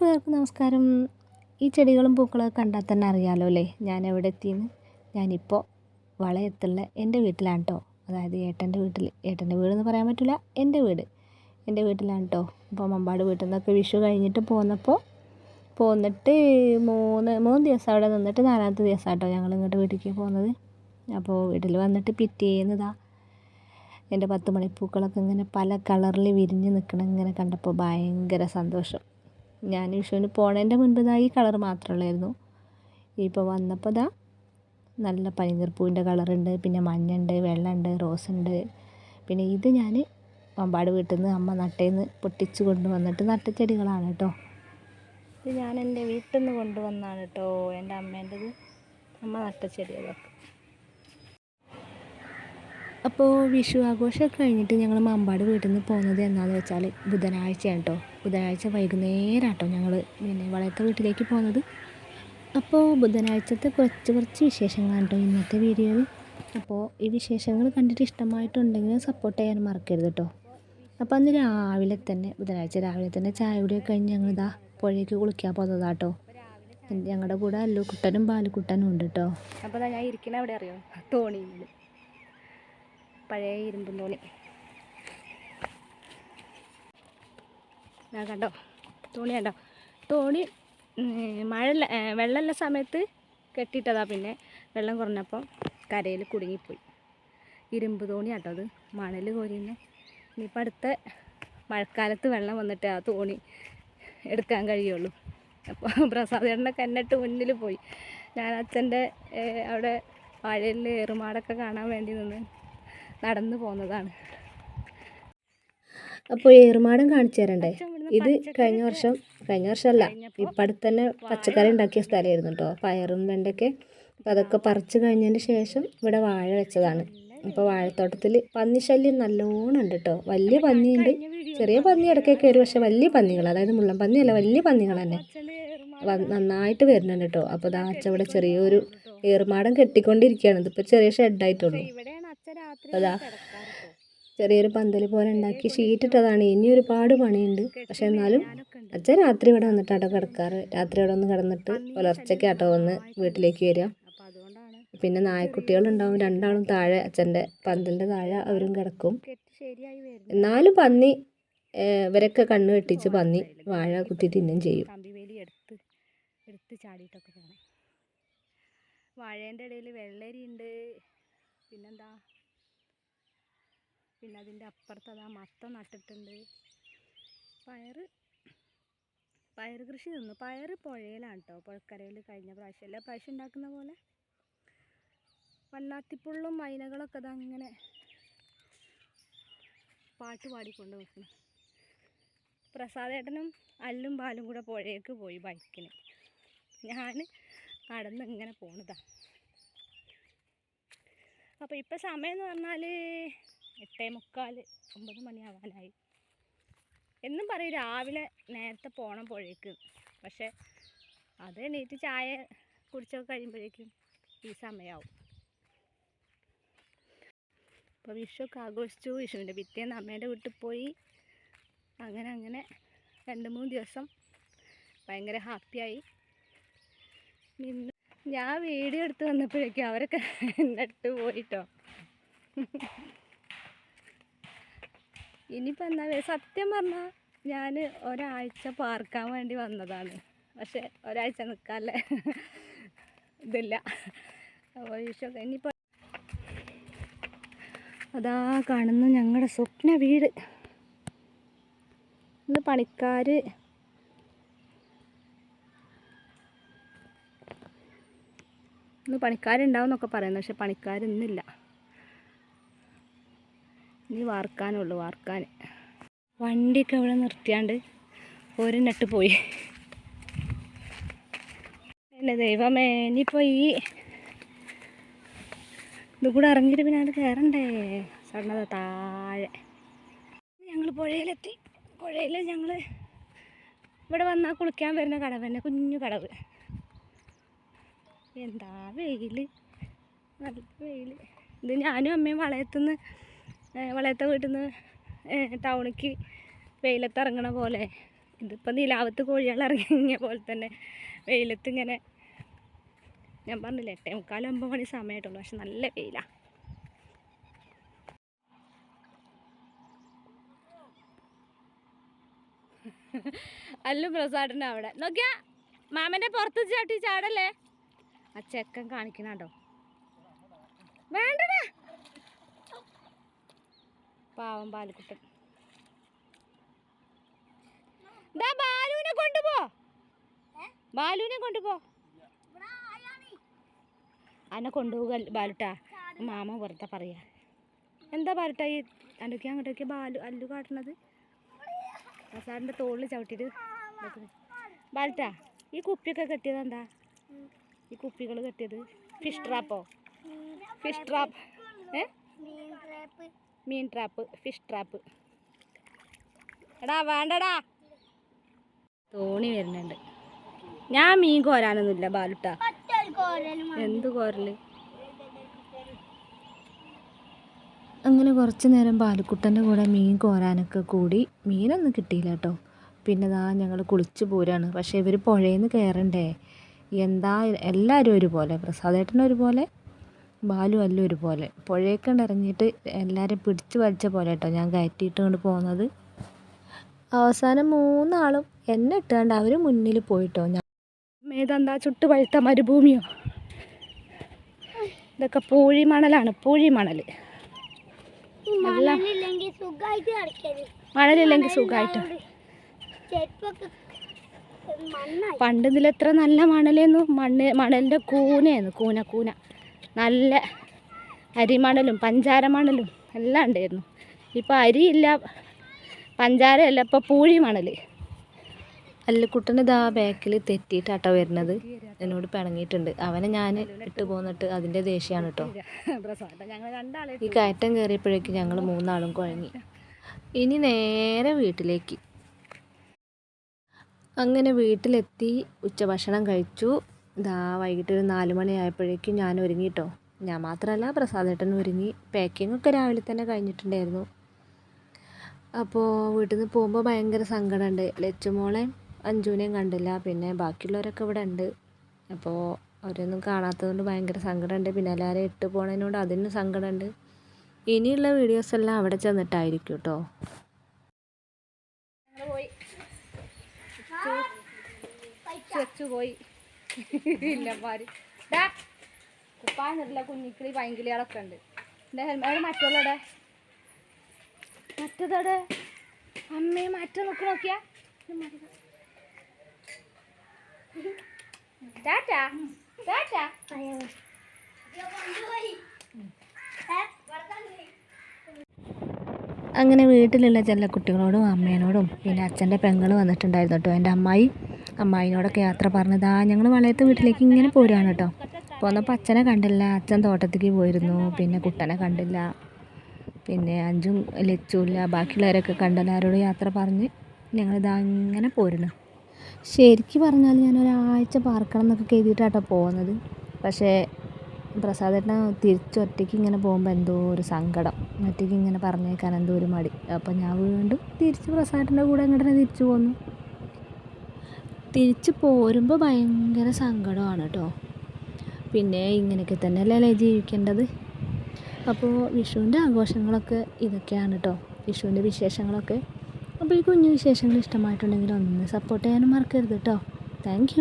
കൂട്ടുകാർക്ക് നമസ്കാരം. ഈ ചെടികളും പൂക്കളൊക്കെ കണ്ടാൽ തന്നെ അറിയാമല്ലോ അല്ലേ? ഞാൻ എവിടെ എത്തിയെന്ന്? ഞാനിപ്പോൾ വളയത്തുള്ള എന്റെ വീട്ടിലാണ് കേട്ടോ അതായത് ഏട്ടന്റെ വീട്ടിൽ. ഏട്ടന്റെ വീടെന്ന് പറയാൻ പറ്റില്ല എന്റെ വീട്. എന്റെ വീട്ടിലാണ് കേട്ടോ അപ്പോൾ മമ്പാട് വീട്ടിൽ നിന്നൊക്കെ വിഷു കഴിഞ്ഞിട്ട് പോന്നപ്പോൾ പോന്നിട്ട് മൂന്ന് മൂന്ന് ദിവസം അവിടെ നിന്നിട്ട് നാലാമത്തെ ദിവസം കേട്ടോ ഞങ്ങൾ ഇങ്ങോട്ട് വീട്ടിലേക്ക് പോകുന്നത് അപ്പോൾ വീട്ടിൽ വന്നിട്ട് പിറ്റേന്നതാ എന്റെ പത്ത് മണിപ്പൂക്കളൊക്കെ ഇങ്ങനെ പല കളറിൽ വിരിഞ്ഞ് നിൽക്കണം ഇങ്ങനെ കണ്ടപ്പോൾ ഭയങ്കര സന്തോഷം. ഞാൻ വിഷുവിന് പോണേന്റെ മുൻപ് ഇതാ ഈ കളർ മാത്രമുള്ളായിരുന്നു ഇപ്പോൾ വന്നപ്പോൾ ഇതാ നല്ല പനിനീർപ്പൂവിന്റെ കളറുണ്ട് പിന്നെ മഞ്ഞുണ്ട് വെള്ളമുണ്ട് റോസ് ഉണ്ട് പിന്നെ ഇത് ഞാൻ പമ്പാട് വീട്ടിൽ നിന്ന് അമ്മ നട്ടേന്ന് പൊട്ടിച്ച് കൊണ്ടുവന്നിട്ട് നട്ട ചെടികളാണ് കേട്ടോ. ഇത് ഞാൻ എന്റെ വീട്ടിൽ നിന്ന് കൊണ്ടുവന്നാണ് കേട്ടോ എന്റെ അമ്മേന്റെത് അമ്മ നട്ട ചെടികളൊക്കെ. അപ്പോൾ വിഷു ആഘോഷമൊക്കെ കഴിഞ്ഞിട്ട് ഞങ്ങൾ മമ്പാട് വീട്ടിൽ നിന്ന് പോകുന്നത് എന്നാന്ന് വെച്ചാൽ ബുധനാഴ്ചയാണ് കേട്ടോ ബുധനാഴ്ച വൈകുന്നേരം കേട്ടോ ഞങ്ങൾ പിന്നെ വളയത്തെ വീട്ടിലേക്ക് പോകുന്നത് അപ്പോൾ ബുധനാഴ്ചത്തെ കുറച്ച് കുറച്ച് വിശേഷങ്ങളാണ് കേട്ടോ ഇന്നത്തെ വീഡിയോയിൽ അപ്പോൾ ഈ വിശേഷങ്ങൾ കണ്ടിട്ട് ഇഷ്ടമായിട്ടുണ്ടെങ്കിൽ സപ്പോർട്ട് ചെയ്യാൻ മറക്കരുത് കേട്ടോ അപ്പോൾ അന്ന് രാവിലെ തന്നെ ബുധനാഴ്ച രാവിലെ തന്നെ ചായ കുടിയൊക്കെ കഴിഞ്ഞ് ഞങ്ങളിതാ പുഴയ്ക്ക് കുളിക്കാൻ പോകുന്നതാട്ടോ ഞങ്ങളുടെ കൂടെ അല്ലുക്കുട്ടനും ബാലുക്കുട്ടനും ഉണ്ട് കേട്ടോ അപ്പോൾ ഞാൻ ഇരിക്കണ അവിടെ അറിയോ? തോണിയിൽ പഴയ ഇരുമ്പും തോണി. ഞാൻ കണ്ടോ? തോണി കണ്ടോ? തോണി മഴ വെള്ളമുള്ള സമയത്ത് കെട്ടിയിട്ടതാ പിന്നെ വെള്ളം കുറഞ്ഞപ്പം കരയിൽ കുടുങ്ങിപ്പോയി. ഇരുമ്പ് തോണി കേട്ടോ അത്. മണൽ കോരിന്ന്. ഇനിയിപ്പോൾ അടുത്ത മഴക്കാലത്ത് വെള്ളം വന്നിട്ട് ആ തോണി എടുക്കാൻ കഴിയുള്ളൂ. അപ്പോൾ പ്രസാദേട്ടന്റെ കന്നിട്ട് മുന്നിൽ പോയി. ഞാൻ അച്ഛന്റെ അവിടെ വാഴയിൽ ഏറുമാടൊക്കെ കാണാൻ വേണ്ടി നിന്ന് നടന്നു പോകുന്നതാണ്. അപ്പോൾ ഏറുമാടം കാണിച്ചു തരണ്ടേ? ഇത് കഴിഞ്ഞ വർഷം കഴിഞ്ഞ വർഷമല്ല ഇപ്പം തന്നെ പച്ചക്കറി ഉണ്ടാക്കിയ സ്ഥലമായിരുന്നു കേട്ടോ പയറും വെണ്ടയ്ക്ക്. അപ്പോൾ അതൊക്കെ പറിച്ചു കഴിഞ്ഞതിന് ശേഷം ഇവിടെ വാഴ വെച്ചതാണ്. അപ്പോൾ വാഴത്തോട്ടത്തിൽ പന്നിശല്യം നല്ലോണം ഉണ്ട് കേട്ടോ വലിയ പന്നിയുണ്ട്. ചെറിയ പന്നി ഇടയ്ക്കൊക്കെ വരും. പക്ഷെ വലിയ പന്നികൾ അതായത് മുള്ളൻ പന്നിയല്ല വലിയ പന്നികൾ തന്നെ നന്നായിട്ട് വരുന്നുണ്ട് കേട്ടോ അപ്പോൾ ദാച്ച ഇവിടെ ചെറിയൊരു ഏറുമാടം കെട്ടിക്കൊണ്ടിരിക്കുകയാണ്. ഇതിപ്പോൾ ചെറിയ ഷെഡായിട്ടുള്ളൂ അതാ. ചെറിയൊരു പന്തൽ പോലെ ഉണ്ടാക്കി ഷീറ്റിട്ടതാണ് ഇനി ഒരുപാട് പണിയുണ്ട്. പക്ഷെ എന്നാലും അച്ഛൻ രാത്രി ഇവിടെ വന്നിട്ടാട്ടോ കിടക്കാറ്. രാത്രി ഇവിടെ ഒന്ന് കിടന്നിട്ട് പുലർച്ചയ്ക്ക് ആട്ടോ വന്ന് വീട്ടിലേക്ക് വരിക. പിന്നെ നായക്കുട്ടികളുണ്ടാവും. രണ്ടാളും താഴെ അച്ഛന്റെ പന്തലിന്റെ താഴെ അവരും കിടക്കും. എന്നാലും പന്നി ഇവരൊക്കെ കണ്ണ് കെട്ടിച്ച് പന്നി വാഴ കുത്തി തിന്നും ചെയ്യും. വാഴേന്റെ ഇടയിൽ വെള്ളരി ഉണ്ട്. പിന്നെന്താ? പിന്നെ അതിന്റെ അപ്പുറത്ത് അതാ മത്ത നട്ടിട്ടുണ്ട്. പയർ പയർ കൃഷി നിന്നു പയർ പുഴയിലാണ് കേട്ടോ പുഴക്കരയിൽ കഴിഞ്ഞ പ്രാവശ്യം. എല്ലാ പ്രാവശ്യം ഉണ്ടാക്കുന്ന പോലെ വല്ലാത്തിപ്പുള്ളും മൈനകളൊക്കെ അതാ അങ്ങനെ പാട്ട് പാടിക്കൊണ്ട് നിൽക്കുന്നു. പ്രസാദേട്ടനും അല്ലും പാലും കൂടെ പുഴയ്ക്ക് പോയി ബൈക്കിന്. ഞാൻ നടന്ന് ഇങ്ങനെ പോണതാണ് അപ്പോൾ ഇപ്പോൾ സമയം എന്ന് പറഞ്ഞാൽ എട്ടേ മുക്കാൽ ഒമ്പത് മണിയാവാനായി. എന്നും പറയും രാവിലെ നേരത്തെ പോകണം പുഴയ്ക്ക് പക്ഷെ അത് എണീറ്റ് ചായ കുടിച്ചൊക്കെ കഴിയുമ്പോഴേക്കും ഈ സമയമാവും അപ്പോൾ വിഷുവൊക്കെ ആഘോഷിച്ചു. വിഷുവിന്റെ പിറ്റേന്ന് അമ്മേന്റെ വീട്ടിൽ പോയി. അങ്ങനെ അങ്ങനെ രണ്ട് മൂന്ന് ദിവസം ഭയങ്കര ഹാപ്പിയായി നിന്ന് ഞാൻ വീഡിയോ എടുത്ത് വന്നപ്പോഴേക്കും അവരൊക്കെ എന്നിട്ട് പോയിട്ടോ. ഇനിയിപ്പോൾ എന്താ സത്യം പറഞ്ഞാൽ ഞാൻ ഒരാഴ്ച പാർക്കാൻ വേണ്ടി വന്നതാണ്. പക്ഷെ ഒരാഴ്ച നിൽക്കാല്ലേ ഇതില്ല. അപ്പോൾ വിഷുവൊക്കെ ഇനിയിപ്പോൾ അതാ കാണുന്നു ഞങ്ങളുടെ സ്വപ്ന വീട്. ഇന്ന് പണിക്കാർ ഇന്ന് പണിക്കാരുണ്ടാവും എന്നൊക്കെ പറയുന്നു. പക്ഷെ പണിക്കാരൊന്നുമില്ല ഇനി വാർക്കാനുള്ളൂ വാർക്കാൻ വണ്ടിയൊക്കെ ഇവിടെ നിർത്തിയാണ്ട് ഒരു നെട്ട് പോയി. എന്റെ ദൈവമേ ഇനിയിപ്പോൾ ഈ ഇത് കൂടെ ഇറങ്ങിയിട്ട് പിന്നെ അത് കയറണ്ടേ? സണ്ണത താഴെ. ഞങ്ങൾ പുഴയിലെത്തി. പുഴയിൽ ഞങ്ങൾ ഇവിടെ വന്നാൽ കുളിക്കാൻ വരുന്ന കടവ് തന്നെ കുഞ്ഞു കടവ്. എന്താ വെയിൽ നല്ല വെയിൽ ഇത് ഞാനും അമ്മയും വളയത്തുനിന്ന് വളയത്തെ വീട്ടിൽ നിന്ന് ടൗണിക്ക് വെയിലത്ത് ഇറങ്ങണ പോലെ. ഇതിപ്പോൾ നിലാവത്ത് കോഴികൾ ഇറങ്ങിയ പോലെ തന്നെ വെയിലത്ത് ഇങ്ങനെ ഞാൻ പറഞ്ഞില്ലേ എട്ടേ മുക്കാൽ ഒമ്പത് മണി സമയമായിട്ടുള്ളൂ പക്ഷെ നല്ല വെയിലാണ് അല്ലു പ്രസാദിന്റെ അവിടെ. നോക്കിയാ മാമന്റെ പുറത്ത് ചാട്ടി ചാടല്ലേ? ആ ചെക്കൻ കാണിക്കണോ വേണ്ടടാ പാവം ബാലുക്കുട്ടൻ. ദാ ബാലുവിനെ കൊണ്ടുപോ. ബാലുവിനെ കൊണ്ടുപോ. അന്നെ കൊണ്ടുപോക ബാലുട്ട. മാമ വെറുതെ പറയാ. എന്താ ബാലുട്ട ഈ അണ്ടൊക്കെ അങ്ങോട്ടൊക്കെ ബാലു അല്ലു കാട്ടണത്? സാറിന്റെ തോളിൽ ചവിട്ടിയിട്ട് ബാലുട്ട ഈ കുപ്പിയൊക്കെ കെട്ടിയത് എന്താ? ഈ കുപ്പികൾ കെട്ടിയത്? ഫിഷ് ട്രാപ്പോ? Fish trap. ഏ? മീൻ ട്രാപ്പ് ഫിഷ് ട്രാപ്പ്. എടാ വേണ്ടടാ. തോണി വരുന്നുണ്ട്. ഞാൻ മീൻ കോരാനൊന്നുമില്ല ബാലുട്ട. എന്ത് കോരൽ? അങ്ങനെ കുറച്ച് നേരം ബാലുക്കുട്ടന്റെ കൂടെ മീൻ കോരാനൊക്കെ കൂടി മീനൊന്നും കിട്ടിയില്ല കേട്ടോ. പിന്നെ ദാ ഞങ്ങൾ കുളിച്ച് പോരാണ്. പക്ഷേ ഇവർ പുഴയിൽ നിന്ന് കയറണ്ടേ? എന്താ എല്ലാവരും ഒരുപോലെ? പ്രസാദേട്ടൻ ഒരുപോലെ? ബാലു ഒരു ഒരുപോലെ. പുഴയൊക്കെ ഇറങ്ങിയിട്ട് എല്ലാവരും പിടിച്ച് വലിച്ച പോലെ കേട്ടോ ഞാൻ കയറ്റിയിട്ട് കൊണ്ട് പോകുന്നത് അവസാനം മൂന്നാളും എന്നെ ഇട്ടുകൊണ്ട് അവർ മുന്നിൽ പോയിട്ടോ. ഞാൻ മേതെന്താ ചുട്ടു പഴുത്ത മരുഭൂമിയോ? ഇതൊക്കെ പൂഴി മണലാണ് പൂഴി മണൽ മണലില്ലെങ്കിൽ സുഖമായിട്ട് പണ്ട് ഇതിലെത്ര നല്ല മണലേന്നു? മണ്ണ് മണലിന്റെ കൂനയായിരുന്നു കൂന കൂന. നല്ല അരിമണലും പഞ്ചാര മണലും എല്ലാം ഉണ്ടായിരുന്നു. ഇപ്പം അരിയില്ല പഞ്ചാരയല്ല ഇപ്പോൾ പൂഴി മണൽ. അല്ലുക്കുട്ടന് ഇതാ ബാക്കിൽ തെറ്റിയിട്ടാട്ടോ വരുന്നത്. എന്നോട് പിണങ്ങിയിട്ടുണ്ട്. അവനെ ഞാൻ ഇട്ട് പോന്നിട്ട് അതിന്റെ ദേഷ്യമാണ് കേട്ടോ. ഈ കയറ്റം കയറിയപ്പോഴേക്കും ഞങ്ങൾ മൂന്നാളും കുഴങ്ങി. ഇനി നേരെ വീട്ടിലേക്ക്. അങ്ങനെ വീട്ടിലെത്തി ഉച്ചഭക്ഷണം കഴിച്ചു. ഇതാ വൈകിട്ട് ഒരു നാല് മണിയായപ്പോഴേക്കും ഞാൻ ഒരുങ്ങി കേട്ടോ ഞാൻ മാത്രമല്ല പ്രസാദേട്ടൻ ഒരുങ്ങി. പാക്കിംഗ് ഒക്കെ രാവിലെ തന്നെ കഴിഞ്ഞിട്ടുണ്ടായിരുന്നു. അപ്പോൾ വീട്ടിൽ നിന്ന് പോകുമ്പോൾ ഭയങ്കര സങ്കടമുണ്ട് ലച്ചുമോളെയും അഞ്ജുവിനെയും കണ്ടില്ല. പിന്നെ ബാക്കിയുള്ളവരൊക്കെ ഇവിടെ ഉണ്ട്. അപ്പോൾ അവരൊന്നും കാണാത്തതുകൊണ്ട് ഭയങ്കര സങ്കടമുണ്ട് പിന്നെ എല്ലാവരും ഇട്ട് പോണതിനോട് അതിനും സങ്കടമുണ്ട് ഇനിയുള്ള വീഡിയോസ് എല്ലാം അവിടെ ചെന്നിട്ടായിരിക്കും കേട്ടോ പോയി. പോയി. ഇല്ല പാര് ഡാ കുപ്പാന്നില്ല കുഞ്ഞിക്കിളി പൈങ്കിളികളൊക്കെ ഉണ്ട്. എന്റെ ഹെൽമെറ്റ് മറ്റുള്ളടെ മറ്റതടെ അമ്മയെ മാറ്റം നോക്കി നോക്കിയാ. അങ്ങനെ വീട്ടിലുള്ള ചില കുട്ടികളോടും അമ്മേനോടും പിന്നെ അച്ഛന്റെ പെങ്ങൾ വന്നിട്ടുണ്ടായിരുന്നു കേട്ടോ. എന്റെ അമ്മായി അമ്മായിനോടൊക്കെ യാത്ര പറഞ്ഞതാ. ഞങ്ങൾ വളയത്തെ വീട്ടിലേക്ക് ഇങ്ങനെ പോരുകയാണ് കേട്ടോ. പോന്നപ്പോൾ അച്ഛനെ കണ്ടില്ല. അച്ഛൻ തോട്ടത്തേക്ക് പോയിരുന്നു. പിന്നെ കുട്ടനെ കണ്ടില്ല. പിന്നെ അഞ്ചും ലച്ചുമില്ല ബാക്കിയുള്ളവരൊക്കെ കണ്ടല്ലാരോട് യാത്ര പറഞ്ഞ് ഞങ്ങളിതാ ഇങ്ങനെ പോരുന്നു. ശരിക്കും പറഞ്ഞാൽ ഞാൻ ഒരാഴ്ച പാർക്കണം എന്നൊക്കെ കരുതിയിട്ടാട്ടോ പോകുന്നത് പക്ഷേ പ്രസാദേട്ടൻ തിരിച്ച് ഒറ്റയ്ക്ക് ഇങ്ങനെ പോകുമ്പോൾ എന്തോ ഒരു സങ്കടം. ഒറ്റയ്ക്ക് ഇങ്ങനെ പറഞ്ഞേക്കാൻ എന്തോ ഒരു മടി. അപ്പോൾ ഞാൻ വീണ്ടും തിരിച്ച് പ്രസാദേട്ടന്റെ കൂടെ ഇങ്ങോട്ട് തിരിച്ചു പോന്നു. തിരിച്ച് പോരുമ്പോൾ ഭയങ്കര സങ്കടമാണ് കേട്ടോ പിന്നെ ഇങ്ങനെയൊക്കെ തന്നെയല്ലേ ജീവിക്കേണ്ടത്? അപ്പോൾ വിഷുവിന്റെ ആഘോഷങ്ങളൊക്കെ ഇതൊക്കെയാണ് കേട്ടോ വിഷുവിന്റെ വിശേഷങ്ങളൊക്കെ. അപ്പോൾ ഈ കുഞ്ഞു വിശേഷങ്ങൾ ഇഷ്ടമായിട്ടുണ്ടെങ്കിൽ ഒന്ന് സപ്പോർട്ട് ചെയ്യാനും മറക്കരുത് കേട്ടോ താങ്ക്